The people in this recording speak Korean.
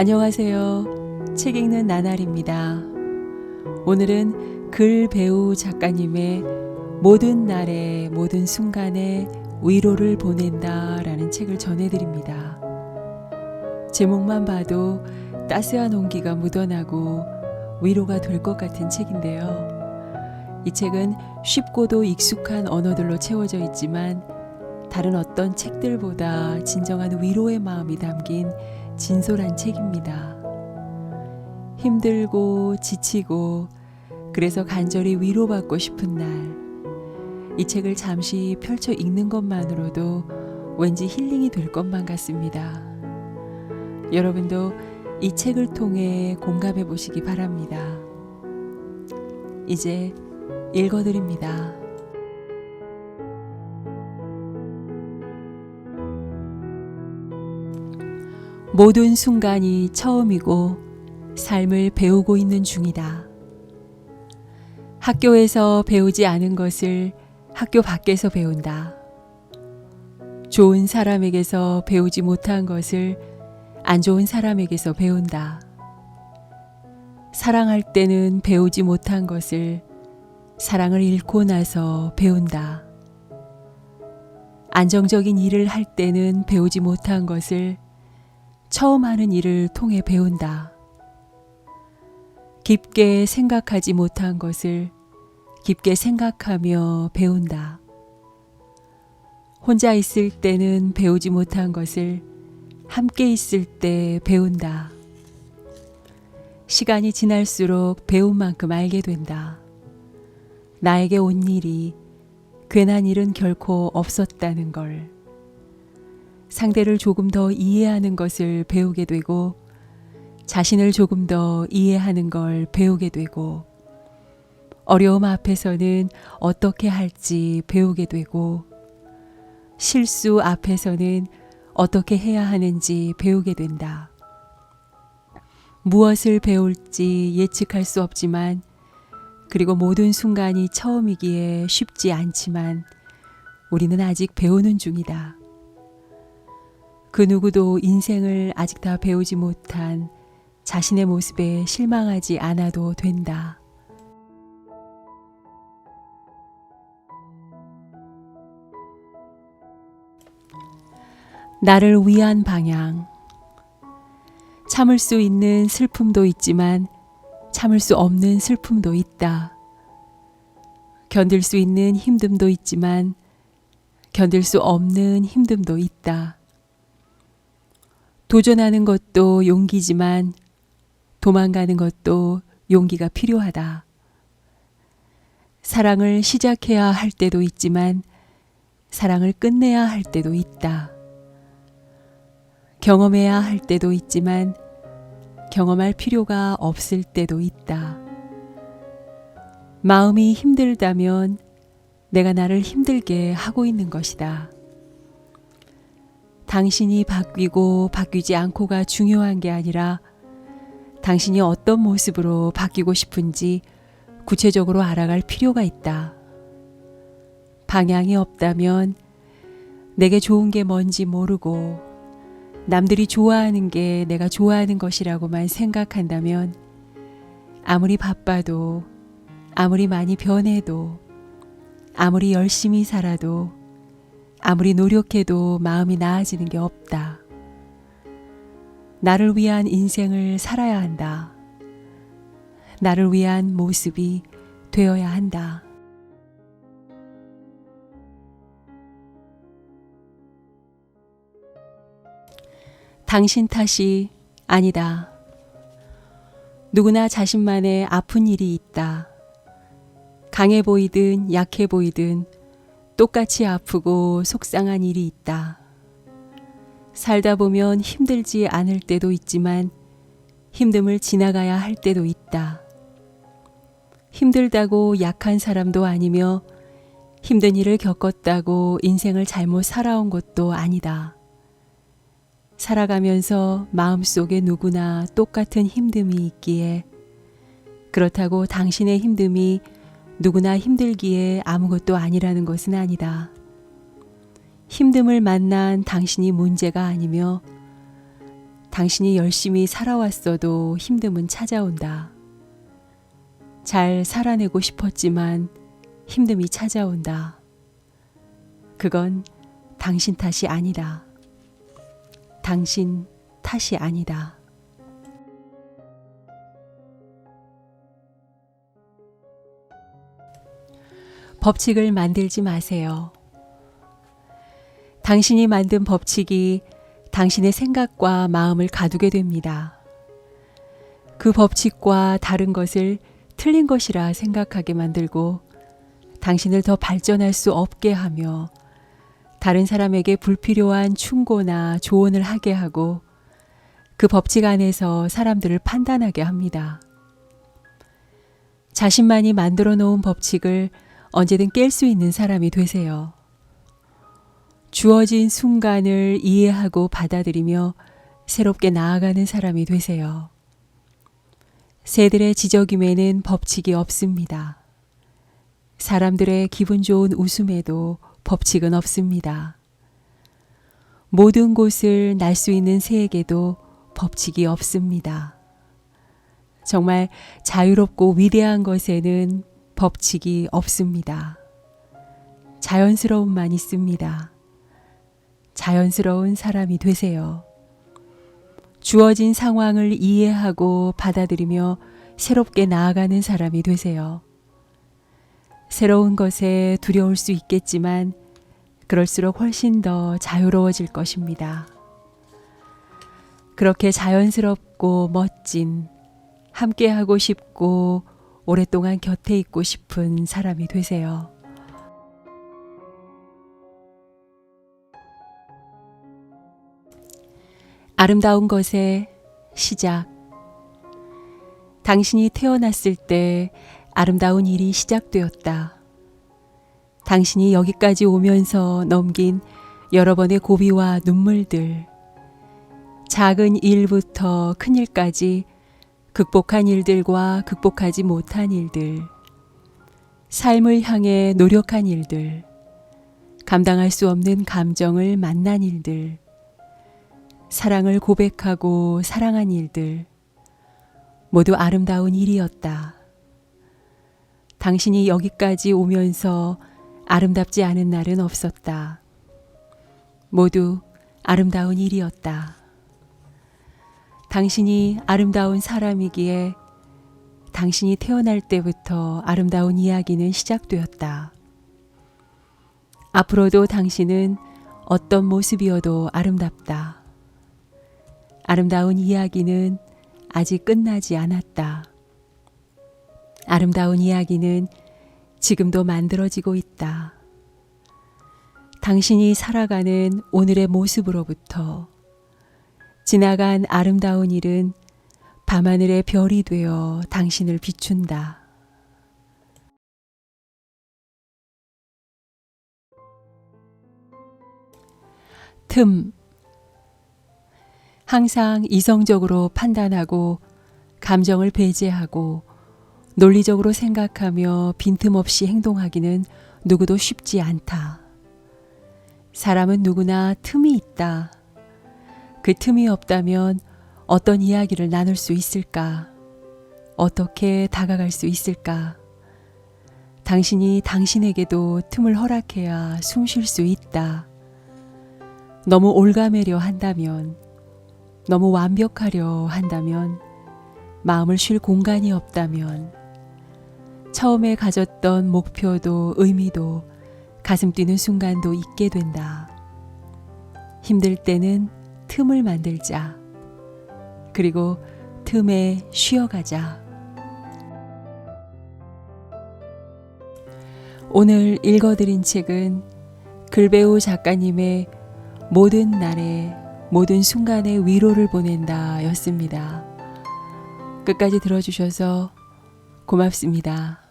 안녕하세요. 책 읽는 나날입니다. 오늘은 글 배우 작가님의 모든 날에 모든 순간에 위로를 보낸다 라는 책을 전해드립니다. 제목만 봐도 따스한 온기가 묻어나고 위로가 될 것 같은 책인데요. 이 책은 쉽고도 익숙한 언어들로 채워져 있지만 다른 어떤 책들보다 진정한 위로의 마음이 담긴 진솔한 책입니다. 힘들고 지치고 그래서 간절히 위로받고 싶은 날. 이 책을 잠시 펼쳐 읽는 것만으로도 왠지 힐링이 될 것만 같습니다. 여러분도 이 책을 통해 공감해 보시기 바랍니다. 이제 읽어드립니다. 모든 순간이 처음이고 삶을 배우고 있는 중이다. 학교에서 배우지 않은 것을 학교 밖에서 배운다. 좋은 사람에게서 배우지 못한 것을 안 좋은 사람에게서 배운다. 사랑할 때는 배우지 못한 것을 사랑을 잃고 나서 배운다. 안정적인 일을 할 때는 배우지 못한 것을 처음 하는 일을 통해 배운다. 깊게 생각하지 못한 것을 깊게 생각하며 배운다. 혼자 있을 때는 배우지 못한 것을 함께 있을 때 배운다. 시간이 지날수록 배운 만큼 알게 된다. 나에게 온 일이 괜한 일은 결코 없었다는 걸. 상대를 조금 더 이해하는 것을 배우게 되고 자신을 조금 더 이해하는 걸 배우게 되고 어려움 앞에서는 어떻게 할지 배우게 되고 실수 앞에서는 어떻게 해야 하는지 배우게 된다. 무엇을 배울지 예측할 수 없지만 그리고 모든 순간이 처음이기에 쉽지 않지만 우리는 아직 배우는 중이다. 그 누구도 인생을 아직 다 배우지 못한 자신의 모습에 실망하지 않아도 된다. 나를 위한 방향. 참을 수 있는 슬픔도 있지만 참을 수 없는 슬픔도 있다. 견딜 수 있는 힘듦도 있지만 견딜 수 없는 힘듦도 있다. 도전하는 것도 용기지만 도망가는 것도 용기가 필요하다. 사랑을 시작해야 할 때도 있지만 사랑을 끝내야 할 때도 있다. 경험해야 할 때도 있지만 경험할 필요가 없을 때도 있다. 마음이 힘들다면 내가 나를 힘들게 하고 있는 것이다. 당신이 바뀌고 바뀌지 않고가 중요한 게 아니라 당신이 어떤 모습으로 바뀌고 싶은지 구체적으로 알아갈 필요가 있다. 방향이 없다면 내게 좋은 게 뭔지 모르고 남들이 좋아하는 게 내가 좋아하는 것이라고만 생각한다면 아무리 바빠도 아무리 많이 변해도 아무리 열심히 살아도 아무리 노력해도 마음이 나아지는 게 없다. 나를 위한 인생을 살아야 한다. 나를 위한 모습이 되어야 한다. 당신 탓이 아니다. 누구나 자신만의 아픈 일이 있다. 강해 보이든 약해 보이든 똑같이 아프고 속상한 일이 있다. 살다 보면 힘들지 않을 때도 있지만 힘듦을 지나가야 할 때도 있다. 힘들다고 약한 사람도 아니며 힘든 일을 겪었다고 인생을 잘못 살아온 것도 아니다. 살아가면서 마음속에 누구나 똑같은 힘듦이 있기에 그렇다고 당신의 힘듦이 누구나 힘들기에 아무것도 아니라는 것은 아니다. 힘듦을 만난 당신이 문제가 아니며 당신이 열심히 살아왔어도 힘듦은 찾아온다. 잘 살아내고 싶었지만 힘듦이 찾아온다. 그건 당신 탓이 아니다. 당신 탓이 아니다. 법칙을 만들지 마세요. 당신이 만든 법칙이 당신의 생각과 마음을 가두게 됩니다. 그 법칙과 다른 것을 틀린 것이라 생각하게 만들고 당신을 더 발전할 수 없게 하며 다른 사람에게 불필요한 충고나 조언을 하게 하고 그 법칙 안에서 사람들을 판단하게 합니다. 자신만이 만들어 놓은 법칙을 언제든 깰 수 있는 사람이 되세요. 주어진 순간을 이해하고 받아들이며 새롭게 나아가는 사람이 되세요. 새들의 지저귀에는 법칙이 없습니다. 사람들의 기분 좋은 웃음에도 법칙은 없습니다. 모든 곳을 날 수 있는 새에게도 법칙이 없습니다. 정말 자유롭고 위대한 것에는 법칙이 없습니다. 자연스러움만 있습니다. 자연스러운 사람이 되세요. 주어진 상황을 이해하고 받아들이며 새롭게 나아가는 사람이 되세요. 새로운 것에 두려울 수 있겠지만 그럴수록 훨씬 더 자유로워질 것입니다. 그렇게 자연스럽고 멋진, 함께하고 싶고 오랫동안 곁에 있고 싶은 사람이 되세요. 아름다운 것의 시작. 당신이 태어났을 때 아름다운 일이 시작되었다. 당신이 여기까지 오면서 넘긴 여러 번의 고비와 눈물들, 작은 일부터 큰 일까지 극복한 일들과 극복하지 못한 일들, 삶을 향해 노력한 일들, 감당할 수 없는 감정을 만난 일들, 사랑을 고백하고 사랑한 일들, 모두 아름다운 일이었다. 당신이 여기까지 오면서 아름답지 않은 날은 없었다. 모두 아름다운 일이었다. 당신이 아름다운 사람이기에 당신이 태어날 때부터 아름다운 이야기는 시작되었다. 앞으로도 당신은 어떤 모습이어도 아름답다. 아름다운 이야기는 아직 끝나지 않았다. 아름다운 이야기는 지금도 만들어지고 있다. 당신이 살아가는 오늘의 모습으로부터 지나간 아름다운 일은 밤하늘의 별이 되어 당신을 비춘다. 틈. 항상 이성적으로 판단하고 감정을 배제하고 논리적으로 생각하며 빈틈없이 행동하기는 누구도 쉽지 않다. 사람은 누구나 틈이 있다. 그 틈이 없다면 어떤 이야기를 나눌 수 있을까? 어떻게 다가갈 수 있을까? 당신이 당신에게도 틈을 허락해야 숨 쉴 수 있다. 너무 올가매려 한다면, 너무 완벽하려 한다면, 마음을 쉴 공간이 없다면, 처음에 가졌던 목표도 의미도 가슴 뛰는 순간도 잊게 된다. 힘들 때는 틈을 만들자. 그리고 틈에 쉬어가자. 오늘 읽어드린 책은 글배우 작가님의 모든 날에 모든 순간에 위로를 보낸다 였습니다. 끝까지 들어주셔서 고맙습니다.